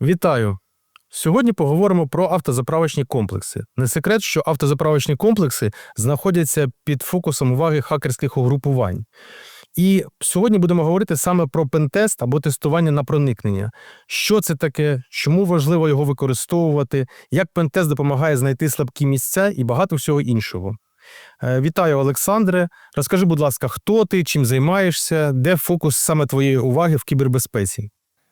Вітаю! Сьогодні поговоримо про автозаправочні комплекси. Не секрет, що автозаправочні комплекси знаходяться під фокусом уваги хакерських угрупувань. І сьогодні будемо говорити саме про пентест або тестування на проникнення. Що це таке, чому важливо його використовувати, як пентест допомагає знайти слабкі місця і багато всього іншого. Е, Вітаю, Олександре. Розкажи, будь ласка, хто ти, чим займаєшся, де фокус саме твоєї уваги в кібербезпеці?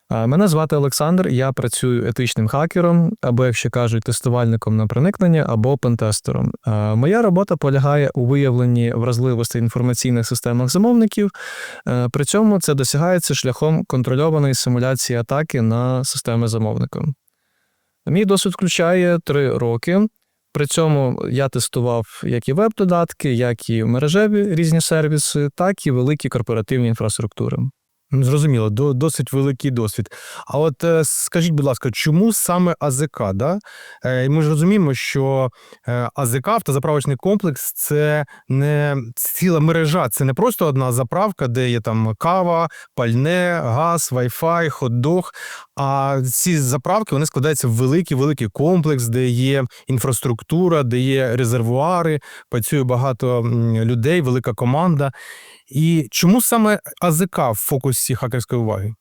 А, Мене звати Олександр, я працюю етичним хакером, або, якщо кажуть, тестувальником на проникнення, або пентестером. Моя робота полягає у виявленні вразливостей інформаційних системах замовників. Е, При цьому це досягається шляхом контрольованої симуляції атаки на системи замовника. Мій досвід включає три роки. При цьому я тестував як і веб-додатки, як і мережеві різні сервіси, так і великі корпоративні інфраструктури. Зрозуміло, до, досить великий досвід. А от е, скажіть, будь ласка, чому саме АЗК? Да? Е, ми ж розуміємо, що е, АЗК, автозаправочний комплекс, це не ціла мережа, це не просто одна заправка, де є там кава, пальне, газ, вай-фай, хот-дог. А ці заправки вони складаються в великий великий комплекс, де є інфраструктура, де є резервуари, працює багато людей, велика команда. І чому саме АЗК в фокусі хакерської уваги?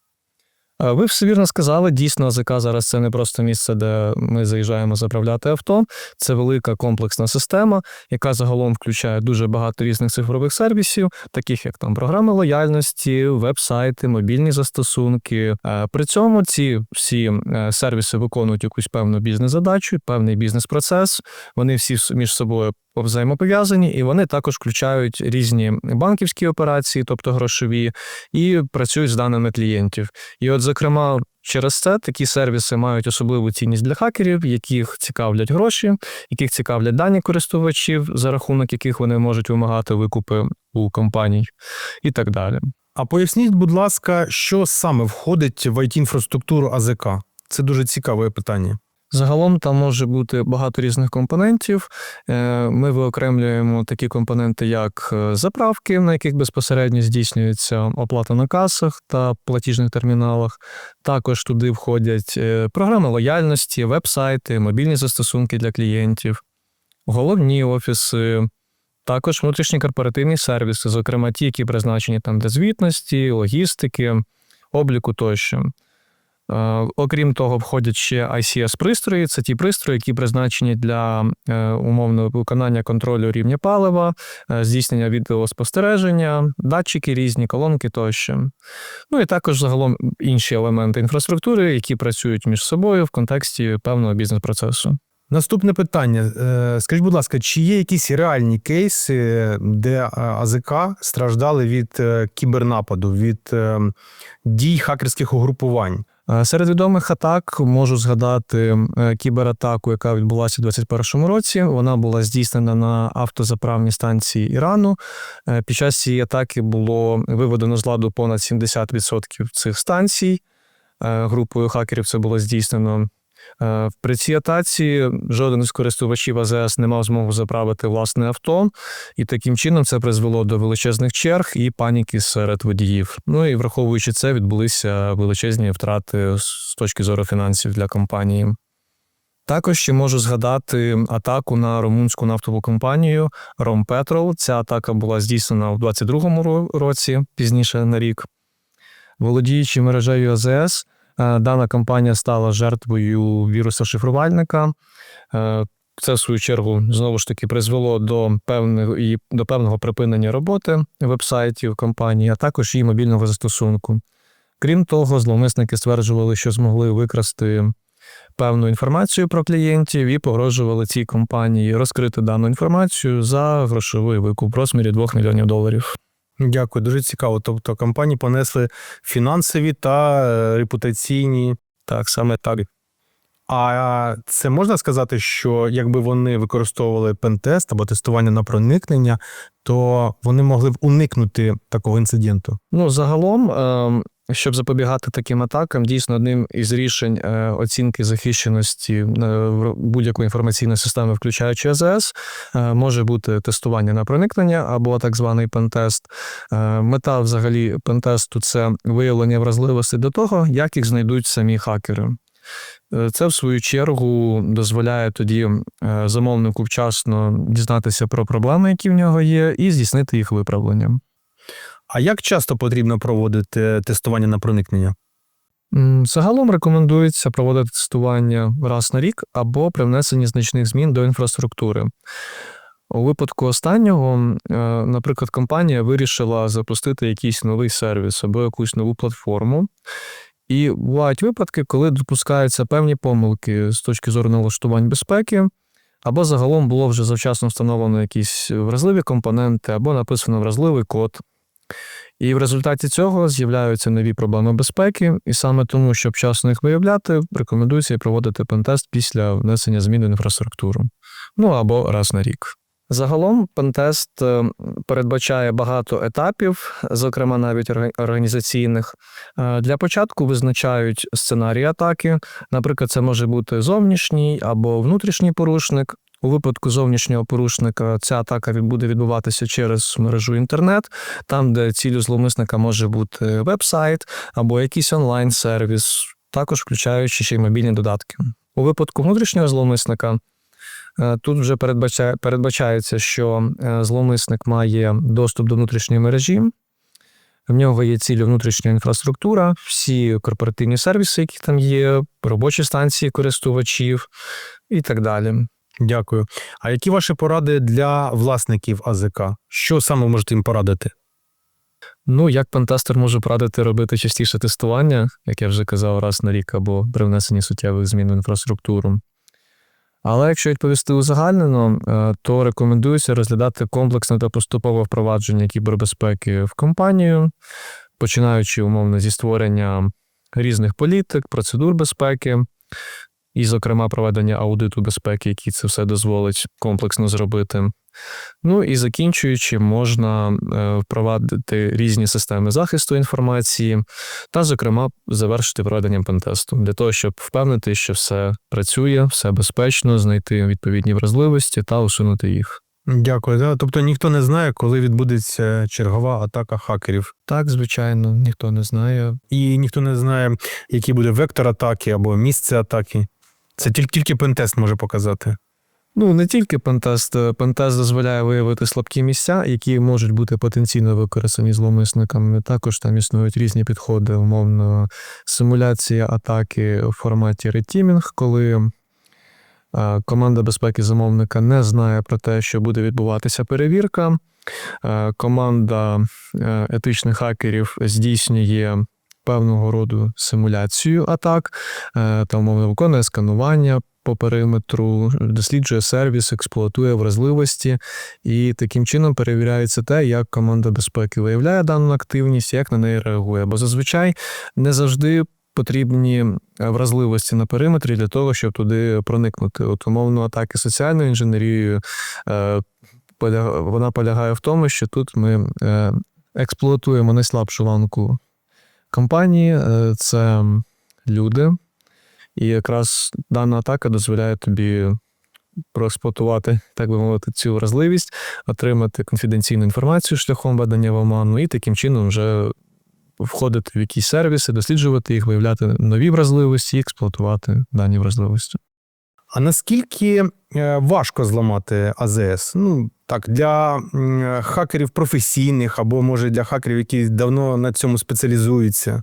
Е, Ви все вірно сказали. Дійсно, АЗК зараз це не просто місце, де ми заїжджаємо заправляти авто. Це велика комплексна система, яка загалом включає дуже багато різних цифрових сервісів, таких як там програми лояльності, веб-сайти, мобільні застосунки. Е, При цьому ці всі е, сервіси виконують якусь певну бізнес-задачу, певний бізнес-процес. Вони всі між собою взаємопов'язані, і вони також включають різні банківські операції, тобто грошові, і працюють з даними клієнтів. І от, зокрема, через це такі сервіси мають особливу цінність для хакерів, яких цікавлять гроші, яких цікавлять дані користувачів, за рахунок яких вони можуть вимагати викупи у компаній, і так далі. А поясніть, будь ласка, що саме входить в IT-інфраструктуру АЗК? Це дуже цікаве питання. Загалом там може бути багато різних компонентів. Е, Ми виокремлюємо такі компоненти, як е, заправки, на яких безпосередньо здійснюється оплата на касах та платіжних терміналах. Також туди входять е, програми лояльності, веб-сайти, мобільні застосунки для клієнтів, головні офіси. Також внутрішні корпоративні сервіси, зокрема ті, які призначені там для звітності, логістики, обліку тощо. Е, Окрім того, входять ще ICS-пристрої. Це ті пристрої, які призначені для е, умовного виконання контролю рівня палива, е, здійснення відеоспостереження, датчики різні, колонки тощо. Ну і також загалом інші елементи інфраструктури, які працюють між собою в контексті певного бізнес-процесу. Наступне питання. Скажіть, будь ласка, чи є якісь реальні кейси, де АЗК страждали від кібернападу, від е, дій хакерських угрупувань? Е, Серед відомих атак можу згадати е, кібератаку, яка відбулася у 2021 році. Вона була здійснена на автозаправній станції Ірану. Е, Під час цієї атаки було виведено з ладу понад 70% цих станцій. Групою хакерів це було здійснено. Е, При цій атаці жоден із користувачів АЗС не мав змогу заправити власне авто, і таким чином це призвело до величезних черг і паніки серед водіїв. Ну і враховуючи це, відбулися величезні втрати з точки зору фінансів для компанії. Також ще можу згадати атаку на румунську нафтову компанію Rompetrol. Ця атака була здійснена у 2022 році, пізніше на рік. Володіючи мережею АЗС, дана компанія стала жертвою віруса шифрувальника. Е, Це, в свою чергу, знову ж таки призвело до певного, до певного припинення роботи вебсайтів компанії, а також її мобільного застосунку. Крім того, зловмисники стверджували, що змогли викрасти певну інформацію про клієнтів і погрожували цій компанії розкрити дану інформацію за грошовий викуп в розмірі 2 мільйонів доларів. Дякую, дуже цікаво. Тобто компанії понесли фінансові та е, репутаційні. Так, саме так. А це можна сказати, що якби вони використовували пентест або тестування на проникнення, то вони могли б уникнути такого інциденту. Ну, загалом, ем, щоб запобігати таким атакам, дійсно одним із рішень е, оцінки захищеності е, будь-якої інформаційної системи, включаючи АЗС, е, може бути тестування на проникнення або так званий пентест. Мета взагалі пентесту це виявлення вразливостей до того, як їх знайдуть самі хакери. Це, в свою чергу, дозволяє тоді замовнику вчасно дізнатися про проблеми, які в нього є, і здійснити їх виправлення. А як часто потрібно проводити тестування на проникнення? Загалом рекомендується проводити тестування раз на рік або при внесенні значних змін до інфраструктури. У випадку останнього, е, наприклад, компанія вирішила запустити якийсь новий сервіс або якусь нову платформу. І бувають випадки, коли допускаються певні помилки з точки зору налаштувань безпеки, або загалом було вже завчасно встановлено якісь вразливі компоненти, або написано вразливий код. І в результаті цього з'являються нові проблеми безпеки, і саме тому, щоб вчасно їх виявляти, рекомендується проводити пентест після внесення змін в інфраструктуру. Ну або раз на рік. Загалом пентест е, передбачає багато етапів, зокрема навіть організаційних. Е, Для початку визначають сценарій атаки. Наприклад, це може бути зовнішній або внутрішній порушник. У випадку зовнішнього порушника ця атака буде відбуватися через мережу інтернет, там, де ціллю зловмисника може бути веб-сайт або якийсь онлайн-сервіс, також включаючи ще й мобільні додатки. У випадку внутрішнього зловмисника е, тут вже передбачає, передбачається, що е, зловмисник має доступ до внутрішньої мережі. В нього є цілі внутрішня інфраструктура, всі корпоративні сервіси, які там є, робочі станції користувачів і так далі. Дякую. А які ваші поради для власників АЗК? Що саме можете їм порадити? Ну, як пентестер може порадити робити частіше тестування, як я вже казав, раз на рік або при внесенні суттєвих змін в інфраструктуру. Але якщо відповісти узагальнено, е, то рекомендується розглядати комплексне та поступове впровадження кібербезпеки в компанію, починаючи умовно зі створення різних політик, процедур безпеки, і, зокрема, проведення аудиту безпеки, який це все дозволить комплексно зробити. Ну і закінчуючи, можна е, впровадити різні системи захисту інформації та, зокрема, завершити проведенням пентесту для того, щоб впевнити, що все працює, все безпечно, знайти відповідні вразливості та усунути їх. Дякую. Да? Тобто ніхто не знає, коли відбудеться чергова атака хакерів. Так, звичайно, ніхто не знає. І ніхто не знає, який буде вектор атаки або місце атаки. Це тільки, пентест може показати. Ну, не тільки пентест. Пентест дозволяє виявити слабкі місця, які можуть бути потенційно використані зловмисниками. Також там існують різні підходи, умовно, симуляція атаки в форматі ретімінг, коли е, команда безпеки замовника не знає про те, що буде відбуватися перевірка. Е, Команда е, етичних хакерів здійснює певного роду симуляцію атак, е, там умовно виконує сканування по периметру, досліджує сервіс, експлуатує вразливості, і таким чином перевіряється те, як команда безпеки виявляє дану активність, як на неї реагує. Бо зазвичай не завжди потрібні е, вразливості на периметрі для того, щоб туди проникнути. От умовно атаки соціальною інженерією. е, Вона полягає в тому, що тут ми експлуатуємо найслабшу ланку компанії, е, це люди. І якраз дана атака дозволяє тобі проексплуатувати, так би мовити, цю вразливість, отримати конфіденційну інформацію шляхом ведення в оману, і таким чином вже входити в якісь сервіси, досліджувати їх, виявляти нові вразливості і експлуатувати дані вразливості. А наскільки е, важко зламати АЗС? Ну так, для хакерів професійних або може для хакерів, які давно на цьому спеціалізуються.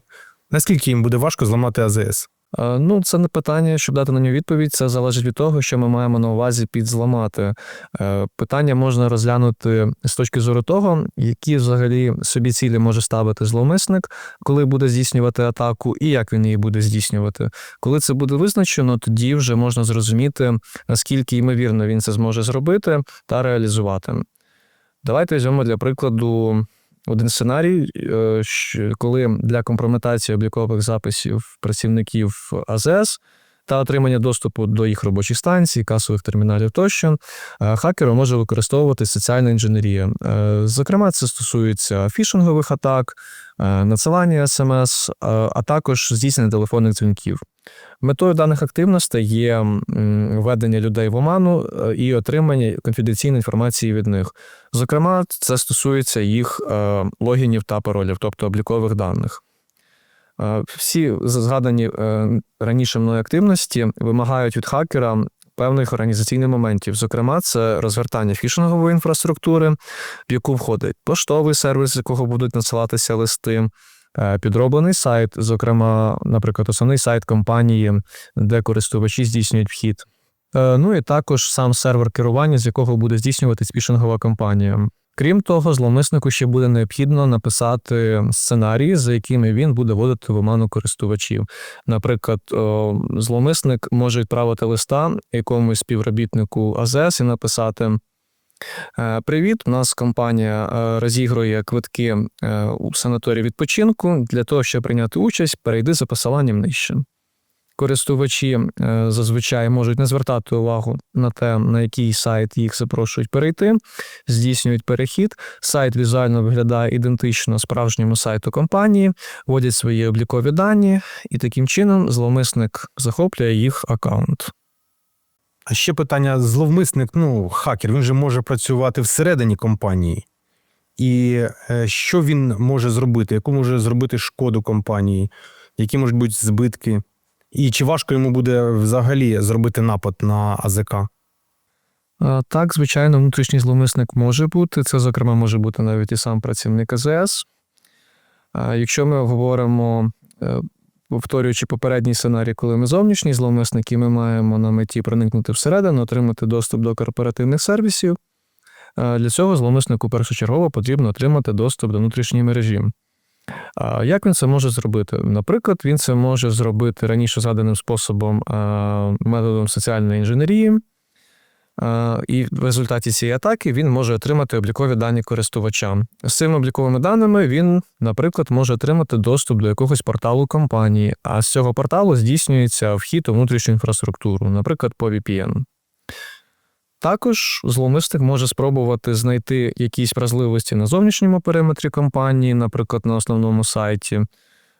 Наскільки їм буде важко зламати АЗС? Е, Ну, це не питання, щоб дати на нього відповідь. Це залежить від того, що ми маємо на увазі під зламати. Е, Питання можна розглянути з точки зору того, які взагалі собі цілі може ставити зловмисник, коли буде здійснювати атаку, і як він її буде здійснювати. Коли це буде визначено, тоді вже можна зрозуміти, наскільки ймовірно він це зможе зробити та реалізувати. Давайте візьмемо для прикладу один сценарій, е, коли для компрометації облікових записів працівників АЗС та отримання доступу до їх робочих станцій, касових терміналів тощо, е, хакером може використовувати соціальна інженерія. Е, Зокрема, це стосується фішингових атак, надсилання смс, е, а також здійснення телефонних дзвінків. Метою даних активностей є введення людей в оману е, і отримання конфіденційної інформації від них. Зокрема, це стосується їх е, логінів та паролів, тобто облікових даних. Е, Всі згадані е, раніше мною активності вимагають від хакера певних організаційних моментів. Зокрема, це розгортання фішингової інфраструктури, в яку входить поштовий сервіс, з якого будуть надсилатися листи, е, підроблений сайт, зокрема, наприклад, основний сайт компанії, де користувачі здійснюють вхід. Е, Ну і також сам сервер керування, з якого буде здійснюватись фішингова компанія. Крім того, зловмиснику ще буде необхідно написати сценарії, за якими він буде вводити в оману користувачів. Наприклад, зловмисник може відправити листа якомусь співробітнику АЗС і написати: «Е, Привіт, у нас компанія е, розігрує квитки е, у санаторії відпочинку. Для того, щоб прийняти участь, перейди за посиланням нижче. Користувачі е, зазвичай можуть не звертати увагу на те, на який сайт їх запрошують перейти, здійснюють перехід. Сайт візуально виглядає ідентично справжньому сайту компанії, вводять свої облікові дані, і таким чином зловмисник захоплює їх аккаунт. А ще питання: зловмисник, ну, хакер, він же може працювати всередині компанії. І е, що він може зробити? Яку може зробити шкоду компанії? Які можуть бути збитки? І чи важко йому буде взагалі зробити напад на АЗК? Е, Так, звичайно, внутрішній зловмисник може бути. Це, зокрема, може бути навіть і сам працівник АЗС. Е, Якщо ми говоримо, е, повторюючи попередній сценарій, коли ми зовнішній зловмисник, і ми маємо на меті проникнути всередину, отримати доступ до корпоративних сервісів, для цього зловмиснику першочергово потрібно отримати доступ до внутрішньої мережі. Як він це може зробити? Наприклад, він це може зробити раніше згаданим способом методом соціальної інженерії. І в результаті цієї атаки він може отримати облікові дані користувача. З цими обліковими даними він, наприклад, може отримати доступ до якогось порталу компанії, а з цього порталу здійснюється вхід у внутрішню інфраструктуру, наприклад, по VPN. Також зловмисник може спробувати знайти якісь вразливості на зовнішньому периметрі компанії, наприклад, на основному сайті.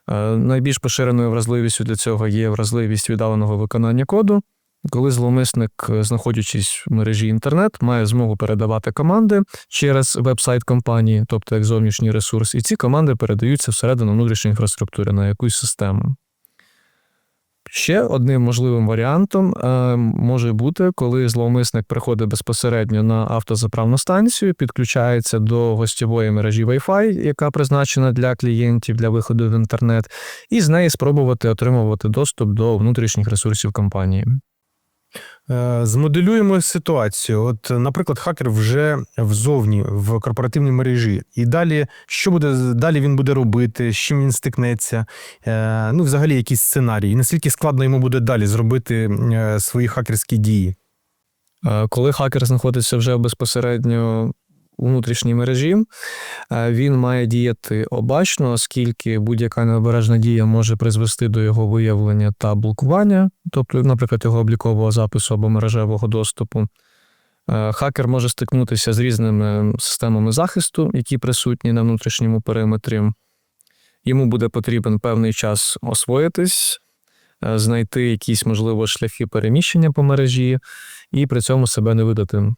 Е, Найбільш поширеною вразливістю для цього є вразливість віддаленого виконання коду, коли зловмисник, е, знаходячись в мережі інтернет, має змогу передавати команди через веб-сайт компанії, тобто як зовнішній ресурс, і ці команди передаються всередину внутрішньої інфраструктури на якусь систему. Ще одним можливим варіантом е, може бути, коли зловмисник приходить безпосередньо на автозаправну станцію, підключається до гостєвої мережі Wi-Fi, яка призначена для клієнтів для виходу в інтернет, і з неї спробувати отримувати доступ до внутрішніх ресурсів компанії. Е, Змоделюємо ситуацію. От, наприклад, хакер вже взовні в корпоративній мережі. І далі, що буде далі він буде робити, з чим він стикнеться? Е, Ну, взагалі, якісь сценарії. Наскільки складно йому буде далі зробити е, свої хакерські дії? Коли хакер знаходиться вже безпосередньо внутрішній мережі, е, він має діяти обачно, оскільки будь-яка необережна дія може призвести до його виявлення та блокування, тобто, наприклад, його облікового запису або мережевого доступу. Е, Хакер може стикнутися з різними системами захисту, які присутні на внутрішньому периметрі. Йому буде потрібен певний час освоїтись, е, знайти якісь, можливо, шляхи переміщення по мережі і при цьому себе не видати.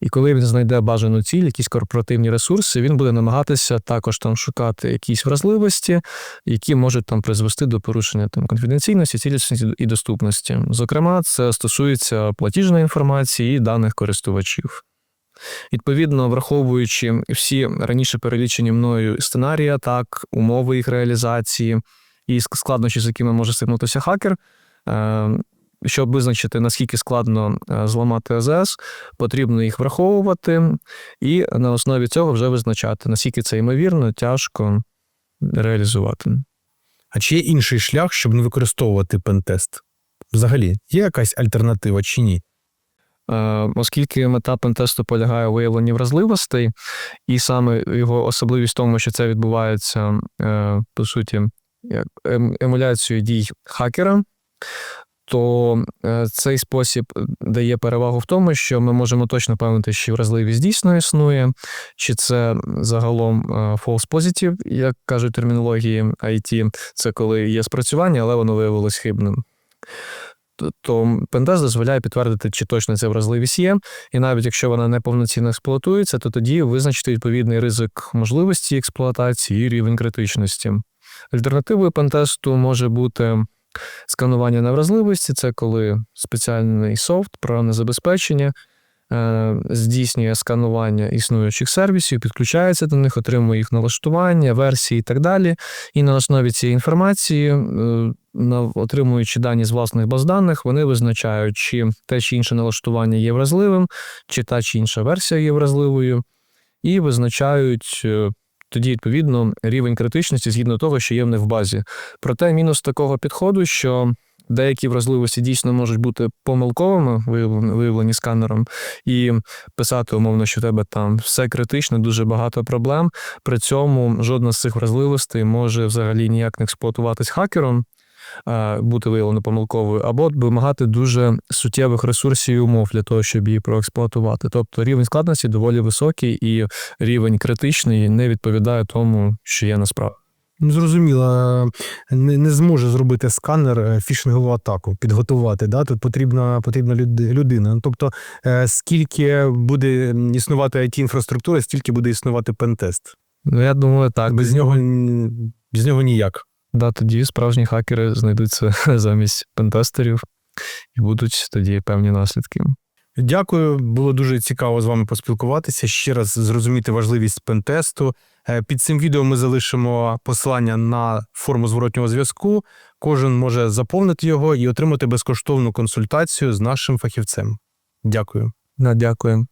І коли він знайде бажану ціль, якісь корпоративні ресурси, він буде намагатися також там шукати якісь вразливості, які можуть там призвести до порушення там конфіденційності, цілісності і доступності. Зокрема, це стосується платіжної інформації і даних користувачів. Відповідно, враховуючи всі раніше перелічені мною сценарії атак, умови їх реалізації і складнощі, з якими може стикнутися хакер, е, щоб визначити, наскільки складно е, зламати АЗС, потрібно їх враховувати і на основі цього вже визначати, наскільки це ймовірно, тяжко реалізувати. А чи є інший шлях, щоб не використовувати пентест? Взагалі, є якась альтернатива чи ні? Е, Оскільки мета пентесту полягає у виявленні вразливостей, і саме його особливість в тому, що це відбувається, е, по суті, ем- емуляцією дій хакера, то е, цей спосіб дає перевагу в тому, що ми можемо точно певнити, чи вразливість дійсно існує, чи це загалом е, false positive, як кажуть термінології IT, це коли є спрацювання, але воно виявилось хибним. То пентест дозволяє підтвердити, чи точно ця вразливість є, і навіть якщо вона не повноцінно експлуатується, то тоді визначити відповідний ризик можливості експлуатації і рівень критичності. Альтернативою пентесту може бути сканування на вразливості. Це коли спеціальний софт, програмне забезпечення е, здійснює сканування існуючих сервісів, підключається до них, отримує їх налаштування, версії і так далі. І на основі цієї інформації, е, отримуючи дані з власних баз даних, вони визначають, чи те чи інше налаштування є вразливим, чи та чи інша версія є вразливою, і визначають. Тоді, відповідно, рівень критичності згідно того, що є в них в базі. Проте мінус такого підходу, що деякі вразливості дійсно можуть бути помилковими, виявлені, сканером, і писати умовно, що в тебе там все критично, дуже багато проблем. При цьому жодна з цих вразливостей може взагалі ніяк не експлуатуватись хакером, бути виявлено помилковою, або вимагати дуже суттєвих ресурсів і умов для того, щоб її проексплуатувати. Тобто рівень складності доволі високий, і рівень критичний не відповідає тому, що є насправді. Ну, зрозуміло, не, не зможе зробити сканер е, фішингову атаку, підготувати. Да? Тут потрібна, потрібна людина. Ну, Тобто, е, скільки буде існувати it інфраструктура, стільки буде існувати пентест. Ну, я думаю, так. Без нього, без нього ніяк. Да, тоді справжні хакери знайдуться замість пентестерів і будуть тоді певні наслідки. Дякую, було дуже цікаво з вами поспілкуватися. Ще раз зрозуміти важливість пентесту. Е, Під цим відео ми залишимо посилання на форму зворотнього зв'язку. Кожен може заповнити його і отримати безкоштовну консультацію з нашим фахівцем. Дякую. Да, дякую.